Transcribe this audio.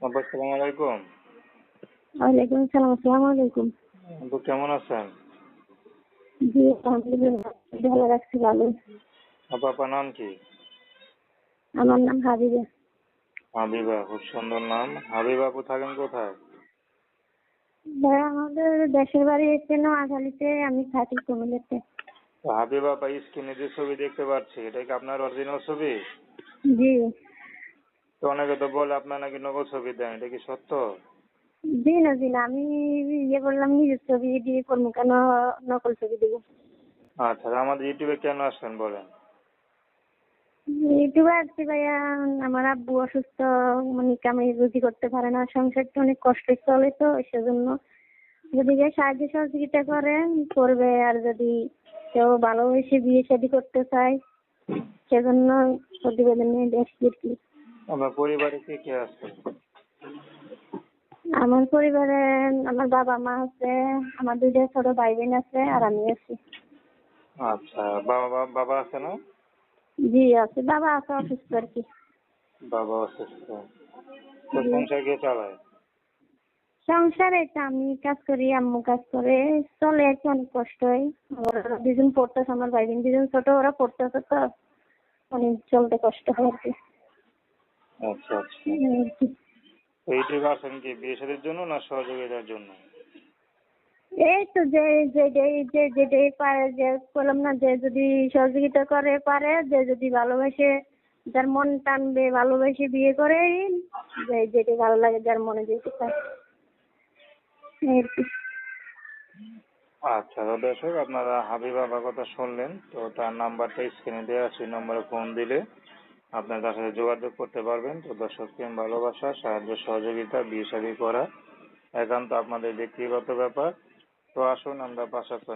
আসসালামু আলাইকুম। ওয়ালাইকুম সালাম আসসালামু আলাইকুম। কেমন আছেন? জি আলহামদুলিল্লাহ ভালো রাখছি ভালো। আপা আপনার নাম কি? আমার নাম হাবিবা। হাবিবা খুব সুন্দর নাম। হাবিবা আপু থাকেন কোথায়? ভাই আমাদের দেশের বাড়ি হচ্ছে নোয়াখালীতে আমি থাকি কুমিল্লাতে। হাবিবা আপা স্ক্রিনে যে ছবি দেখতে পাচ্ছি এটা কি আপনার অরিজিনাল ছবি? জি। তো অনেকে তো বলে আপনার নাকি নকল ছবি দেন এটা কি সত্য? জি না জি না আমি ইয়ে করলাম নিজের ছবি দিয়ে করব কেন নকল ছবি দিব? আচ্ছা আমাদের ইউটিউবে কেন আসলেন বলেন? ইউটিউবে আসছি ভাইয়া আমার আব্বু অসুস্থ মানে কামে রুজি করতে পারে না সংসারটা অনেক কষ্টে চলে তো সেজন্য যদি কেউ সাহায্য সহযোগিতা করেন করবে আর যদি কেউ ভালোবেসে বিয়ে শাদী করতে চায় সেজন্য প্রতিবেদন নিয়ে দেখছি আর কি। আমার পরিবারে কে কে আছে? আমার পরিবারে আমার বাবা মা আছে আমার দুইটা ছোট ভাই বোন আছে আর আমি আছি। আচ্ছা বাবা বাবা- আছে না? জি আছে। বাবা আছে অসুস্থ আর কি। বাবা অসুস্থ। তো সংসার কে চালায়? সংসারে তো আমি কাজ করি আম্মু কাজ করে। চলে কি অনেক কষ্ট হয়। ওরা দুজন পড়তেছে আমার ভাই বোন দুজন ছোট ওরা পড়তেছে তো। অনেক চলতে কষ্ট হয় আর কি। আচ্ছা আচ্ছা এই আর কি। তো ইউটিউবে আসেন কি বিয়ে শাদীর জন্য না সহযোগিতার জন্য এই তো যে যে যে- যে যেটাই পারে যে বললাম না যে যদি সহযোগিতা করে পারে যে যদি ভালোবাসে যার মন টানবে ভালোবেসে বিয়ে করে যে যেটা ভালো লাগে যার মনে যেতে পারে। আচ্ছা তো দর্শক আপনারা হাবিব কথা শুনলেন তো তার নাম্বারটা স্ক্রিনে দেওয়া আছে এই নম্বরে ফোন দিলে আপনার তার সাথে যোগাযোগ করতে পারবেন। তো দর্শক ভালোবাসা, সাহায্য, সহযোগিতা বিয়ে শাদী করা একান্ত আপনাদের ব্যক্তিগত ব্যাপার। তো আসুন আমরা পাশাপাশি